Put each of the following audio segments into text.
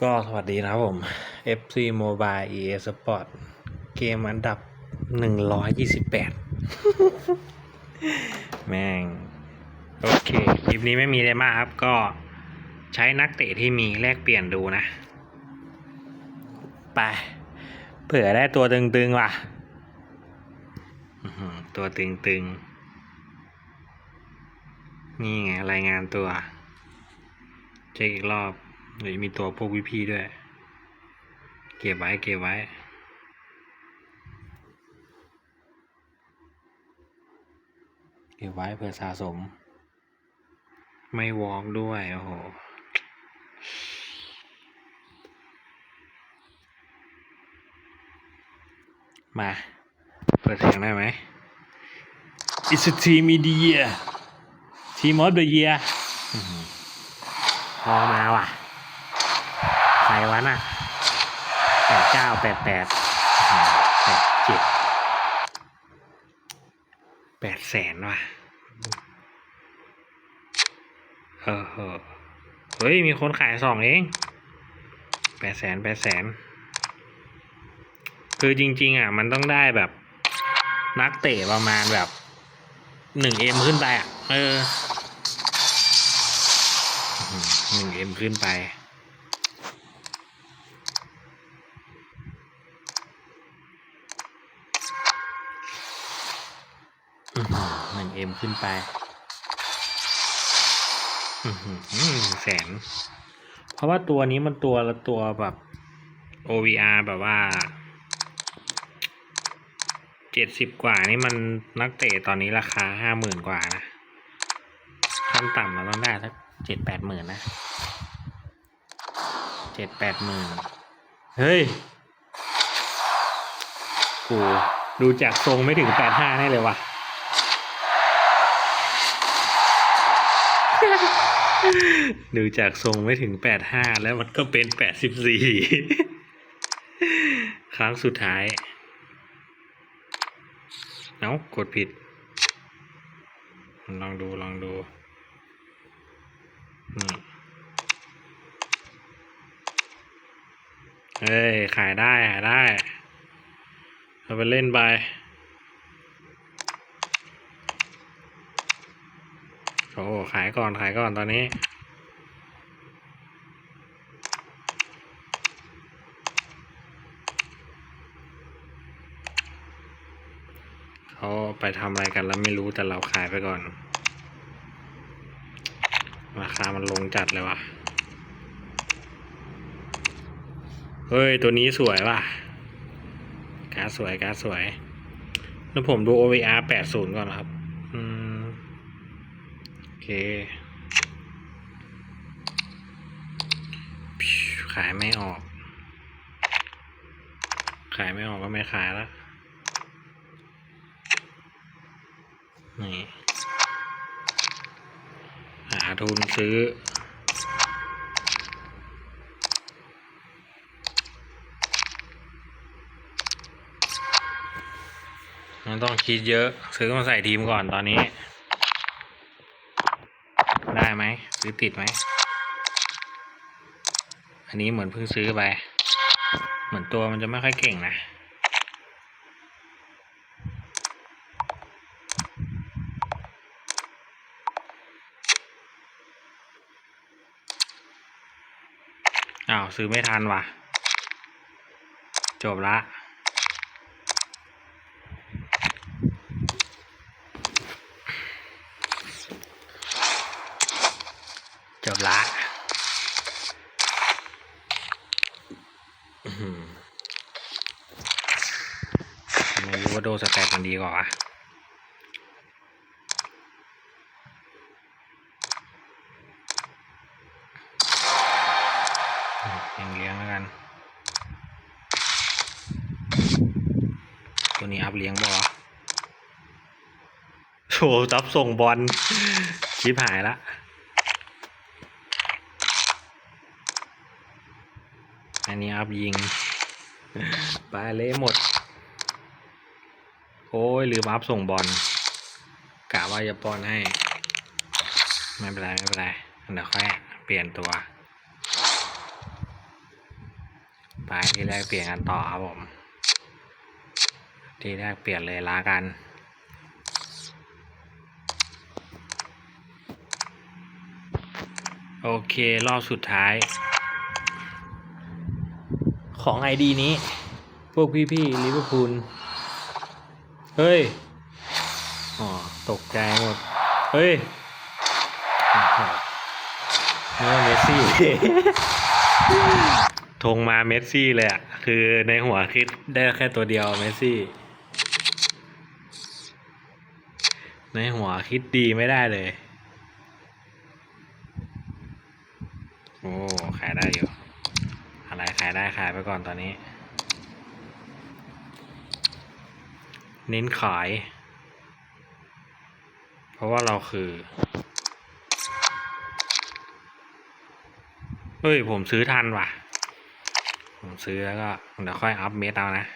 ก็สวัสดีนะครับผม FC Mobile EA Sport เกมอันดับ 128 แม่ง โอเค คลิปนี้ไม่มีอะไรมากครับ ก็ใช้นักเตะที่มีแลกเปลี่ยนดูนะ ไป เผื่อได้ตัวตึงๆว่ะ ตัวตึงๆ นี่ไง รายงานตัว เช็คอีกรอบ เดี๋ยวมีตัวพวกวิพีด้วย เก็บไว้เก็บไว้เก็บไว้เพื่อสะสม ไม่วอล์กด้วย โอ้โหมา เปิดเสียงได้ไหม It's a team of the year team of the year อื้อหือพอมาว่ะใค รวะน่ะแปดเก้าแปดแปดแปดเจ็ดแปดแสนว่ะเออเออเฮ้ย มีคนขายสองเองแปดแสนแปดแสน คือจริง ๆ อะ มันต้องได้แบบ นักเตะประมาณแบบหนึ่งเอ็มขึ้นไปอะ เออหนึ่งเอ็มขึ้นไป หนึ่งเอ็มขึ้นไปอื้อหือแสน เพราะว่าตัวนี้มันตัวละตัวแบบ OVR แบบว่าเจ็ดสิบกว่านี่มันนักเตะตอนนี้ราคาห้าหมื่นกว่านะขั้นต่ำเราต้องได้สักเจ็ดแปดหมื่นนะเจ็ดแปดหมื่นเฮ้ย กูดูจากทรงไม่ถึงแปดห้าให้เลยว่ะ ดูจากทรงไม่ถึงแปดห้าแล้วมันก็เป็นแปดสิบสี่ครั้งสุดท้าย เอ้ากดผิด ลองดูลองดูนี่เฮ้ย ขายได้ ขายได้ เอาไปเล่นไป โอ้ขายก่อนขายก่อนตอนนี้เขาไปทำอะไรกันแล้วไม่รู้แต่เราขายไปก่อน ราคามันลงจัดเลยว่ะ เฮ้ย ตัวนี้สวยว่ะการสวยการสวย แล้วผมดู OVR 80 ก่อนนะครับ เค ขายไม่ออก ขายไม่ออกก็ไม่ขายละนี่หาทุนซื้อมันต้องคิดเยอะ ซื้อมาใส่ทีมก่อนตอนนี้ ได้ไหม ซื้อติดไหม อันนี้เหมือนเพิ่งซื้อไป เหมือนตัวมันจะไม่ค่อยเก่งนะ อ้าว ซื้อไม่ทันว่ะ จบละ จบละอื้อหือทำไมรู้ว่าโดสแตทมันดีกว่าวะอืมยังเลี้ยงแล้วกัน ตัวนี้อัพเลี้ยงบ่วะโชว์จับส่งบอลชิบหายละ อันนี้อัพยิงไปเละหมด โอ้ยลืมอัพส่งบอลกะว่าจะป้อนให้ ไม่เป็นไรไม่เป็นไรเดี๋ยวค่อยเปลี่ยนตัวไปที่แรกเปลี่ยนกันต่อครับผม ที่แรกเปลี่ยนเลยลากันโอเค รอบสุดท้าย ของไอดีนี้ พวกพี่ๆลิเวอร์พูลเฮ้ย อ๋อ ตกใจหมด เฮ้ยโอ้โหนึกว่าเมสซี่ธงมาเมสซี่เลยอะคือในหัวคิดได้แค่ตัวเดียวเมสซี่ ในหัวคิดดีไม่ได้เลย โอ้ ขายได้อยู่อะไรขายได้ขายไปก่อนตอนนี้ เน้นขาย เพราะว่าเราคือเฮ้ย ผมซื้อทันว่ะ ผมซื้อแล้วก็เดี๋ยวค่อยอัพเมตเอานะ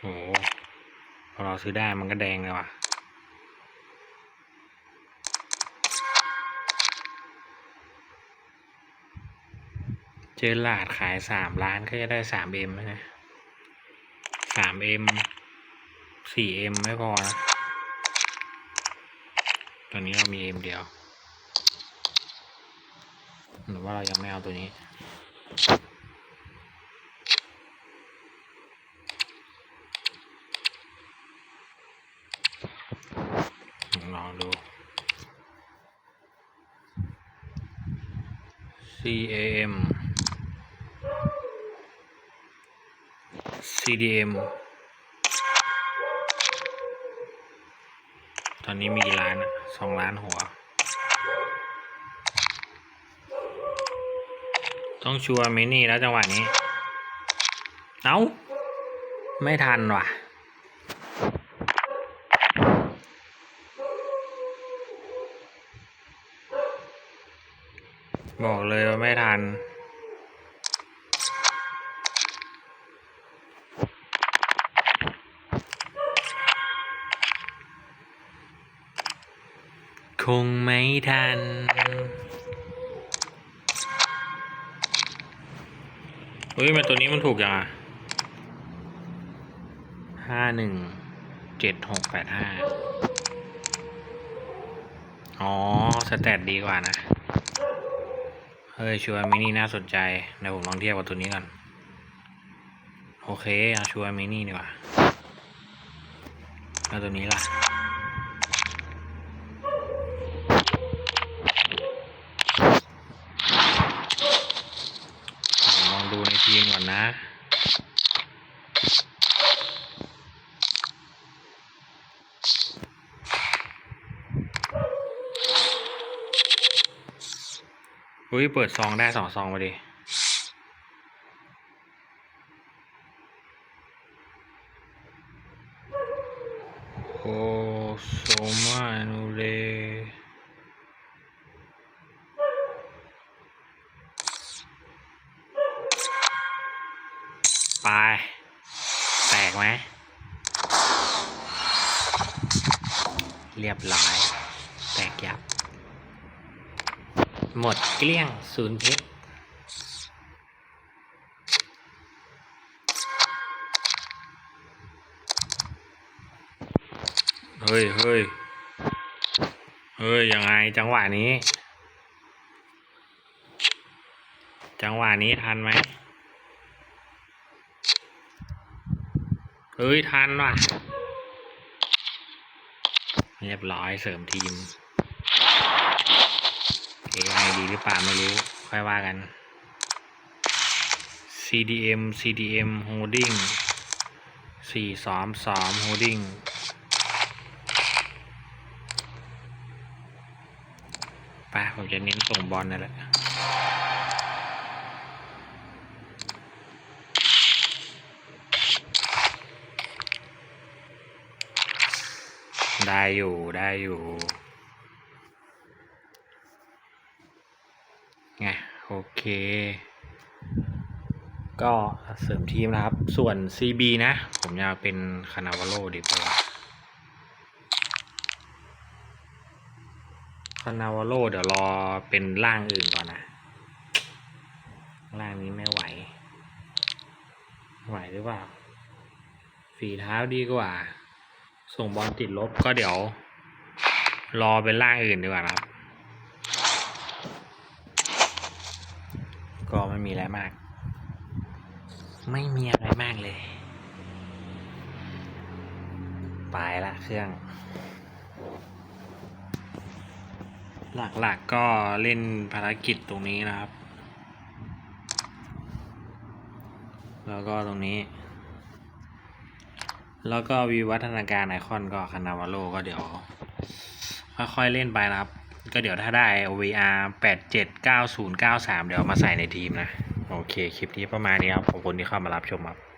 โอ้โหพอเรา ซื้อได้มันก็แดงเลยว่ะเจอหลาดขายสามล้านก็จะได้สามเอ็มนะสามเอ็มสี่เอ็มไม่พอนะตอนนี้เรามีเอ็มเดียว หรือว่าเรายังไม่เอาตัวนี้ ลองดู CAM CDM ตอนนี้มีกี่ล้านสองล้านหัว ต้องชัวร์มินี่แล้วจังหวะนี้ เอ้า ไม่ทันว่ะ บอกเลยว่าไม่ทัน คงไม่ทัน เฮ้ยมันตัวนี้มันถูกยังอะห้าหนึ่งเจ็ดหกแปดห้าอ๋อ สแตทดีกว่านะ เฮ้ยชัวร์มินี่น่าสนใจเดี๋ยวผมลองเทียบกับตัวนี้ก่อนโอเคเอาชัวร์มินี่ดีกว่าแล้วตัวนี้ล่ะ ลองดูในทีมก่อนนะ อุ้ยเปิดซองได้สองซองมาดิโอโซมานูเลไป แตกไหม เรียบร้อย แตกยับ หมดเกลี้ยงศูนย์เพชรเฮ้ยเฮ้ยเฮ้ยยังไงจังหวะนี้ จังหวะนี้ทันไหมเฮ้ยทันว่ะ เรียบร้อยเสริมทีม AI ดีหรือเปล่าไม่รู้ ค่อยว่ากัน CDM CDM Holding สี่สอมสอม Holding ไปผมจะเน้นส่งบอลนั่นแหละได้อยู่ได้อยู่ เคก็เสริมทีมนะครับ ส่วน CB นะ ผมอยากเป็นคานาวาโลดีกว่าคานาวาโลเดี๋ยวรอเป็นร่างอื่นก่อนนะ ร่างนี้ไม่ไหว ไหวหรือเปล่า ฝีเท้าดีกว่า ส่งบอลติดลบก็เดี๋ยว รอเป็นร่างอื่นดีกว่าครับ ไม่มีอะไรมาก ไม่มีอะไรมากเลยไปละเครื่อง หลักๆก็เล่นภารกิจตรงนี้นะครับ แล้วก็ตรงนี้ แล้วก็วิวัฒนาการไอคอนก็คานาวาโลก็เดี๋ยว ค่อยๆเล่นไปนะครับ ก็เดี๋ยวถ้าได้ OVR 879093 เดี๋ยวเอามาใส่ในทีมนะ โอเค คลิปนี้ประมาณนี้ครับ ขอบคุณที่เข้ามารับชมครับ